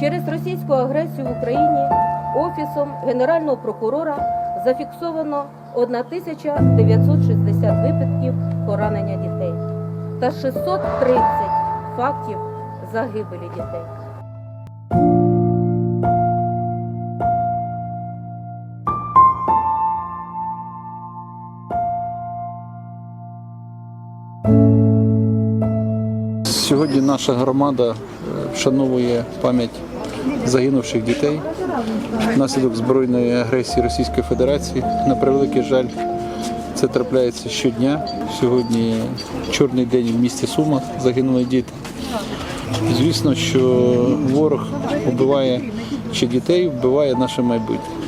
Через російську агресію в Україні Офісом Генерального прокурора зафіксовано 1960 випадків поранення дітей та 630 фактів загибелі дітей. Сьогодні наша громада е, вшановує пам'ять загинувших дітей внаслідок збройної агресії Російської Федерації. На превеликий жаль, це трапляється щодня. Сьогодні чорний день в місті Сума загинули діти. Звісно, що ворог вбиває ще дітей, вбиває наше майбутнє.